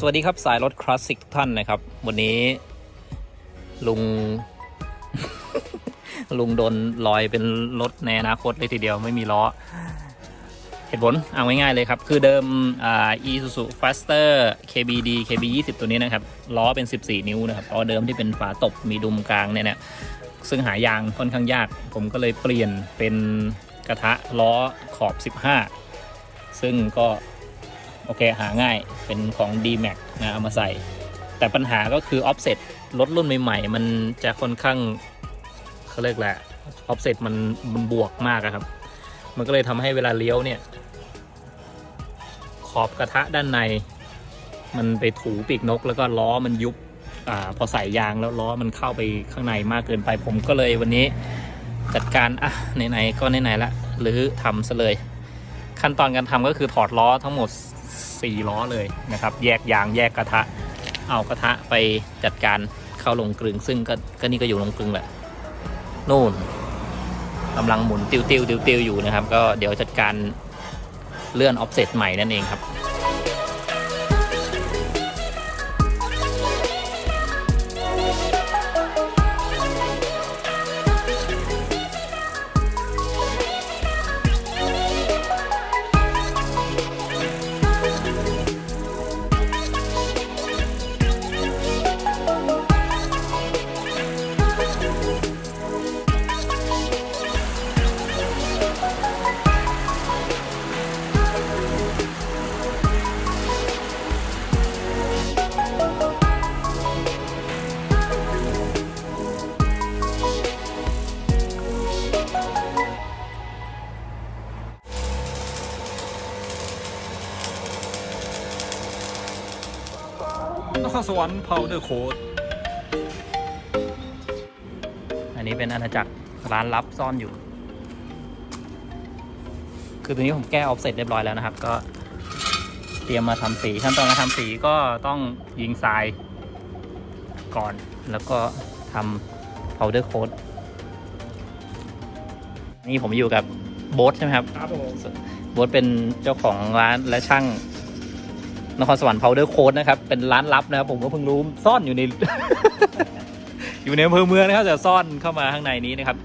สวัสดีครับสายรถคลาสสิกทุกท่านนะครับ วันนี้ ลุง ลุงโดนลอยเป็นรถในอนาคตเลยทีเดียวไม่มีล้อ เหตุผลเอาง่ายๆเลยครับ คือเดิมอ่า Isuzu Faster KBD KB 20ตัวนี้นะครับ ล้อเป็น 14 นิ้วนะครับล้อเดิมที่เป็นฝาตบมีดุมกลางเนี่ยนะซึ่งหายางค่อนข้างยาก ผมก็เลยเปลี่ยนเป็นกระทะล้อขอบ 15 ซึ่งก็ โอเคหาง่ายเป็นของ D-Max นะเอามาใส่ แต่ปัญหาก็คือ offset รถรุ่นใหม่ ๆ มันจะค่อนข้างเขาเรียกแหละ offset มันมันบวกมากครับ มันก็เลยทำให้เวลาเลี้ยวเนี่ย ขอบกระทะด้านใน มันไปถูปีกนก แล้วก็ล้อมันยุบอาพอใส่ยางแล้วล้อมันเข้าไปข้างในมากเกินไป ผมก็เลยวันนี้จัดการอะไหนๆก็ไหนๆละหรือทำซะเลย ขั้นตอนการทำก็คือถอดล้อทั้งหมด 4 ล้อเลยนะครับ แยกยางแยกกระทะ เอากระทะไปจัดการเข้าลงกลึง ซึ่งก็ก็นี่ก็อยู่ลงกลึงแหละนู่นกำลังหมุนติวติวติวติวอยู่นะครับ ก็เดี๋ยวจัดการเลื่อนออฟเซตใหม่นั่นเองครับ นครสวรรค์พาวเดอร์โค้ดอันนี้เป็นอาณาจักรร้านลับซ่อนอยู่ คือตัวนี้ผมแก้ออฟเสร็จเรียบร้อยแล้วนะครับ ก็เตรียมมาทำสีขั้นตอนการทำสีก็ต้องยิงทรายก่อน แล้วก็ทำ powder coat นี่ผมอยู่กับโบ๊ทใช่ไหมครับครับผมโบ๊ทเป็นเจ้าของร้านและช่าง นครสวรรค์ powder coat นะครับ เป็นร้านลับนะครับผมก็เพิ่งรู้ซ่อนอยู่ใน อยู่ในอำเภอเมืองนะครับแต่ซ่อนเข้ามาข้างในนี้นะครับ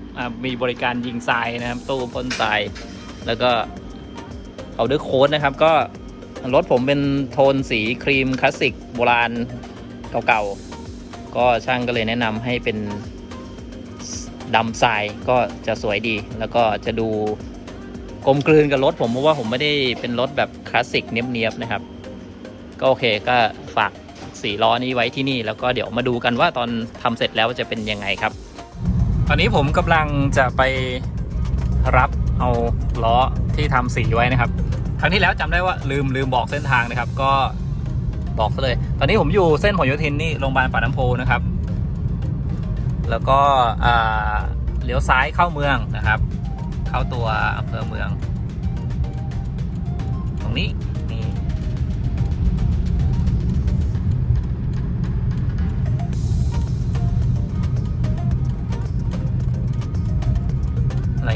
มีบริการยิงทรายนะครับ ตู้พ่นทราย แล้วก็ powder coat นะครับ ก็รถผมเป็นโทนสีครีมคลาสสิกโบราณเก่าๆ ก็ช่างก็เลยแนะนำให้เป็นดำทรายก็จะสวยดี แล้วก็จะดูกลมกลืนกับรถผมเพราะว่าผมไม่ได้เป็นรถแบบคลาสสิกเนียบๆนะครับ ก็โอเคก็ฝากสีล้อนี้ไว้ที่นี่ แล้วก็เดี๋ยวมาดูกันว่าตอนทำเสร็จแล้วจะเป็นยังไงครับ ตอนนี้ผมกำลังจะไปรับเอาล้อที่ทำสีไว้นะครับ ครั้งที่แล้วจำได้ว่าลืมลืมบอกเส้นทางนะครับ ก็บอกซะเลย ตอนนี้ผมอยู่เส้นผลโยธินนี่โรงพยาบาลปาน้ำโพนะครับ แล้วก็อ่าเลี้ยวซ้ายเข้าเมืองนะครับ เข้าตัวอำเภอเมือง ตรงนี้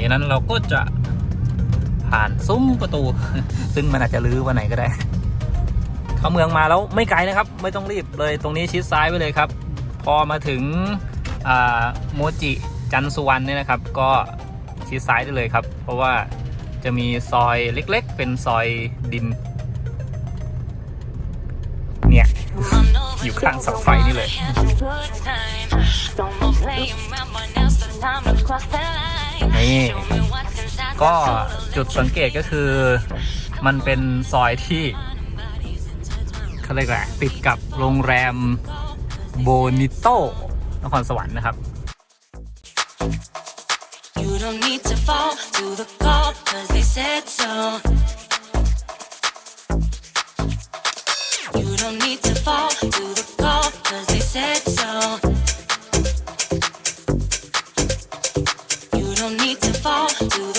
จากนั้นเราก็จะผ่านซุ้มประตู ซึ่งมันอาจจะลื้อวันไหนก็ได้ เข้าเมืองมาแล้วไม่ไกลนะครับ ไม่ต้องรีบเลยตรงนี้ชิดซ้ายไปเลยครับ พอมาถึงโมจิจันสุวรรณเนี่ยนะครับ ก็ชิดซ้ายได้เลยครับ เพราะว่าจะมีซอยเล็กๆ เป็นซอยดิน เนี่ยอยู่ข้างเสาไฟนี่เลย นี่ก็จุดสังเกตก็คือมันเป็นซอยที่เขาเรียกอะไรติดกับโรงแรมโบนิโตนครสวรรค์นะครับ You don't need to fall to the call, cause they said so. You don't need to no need to fall to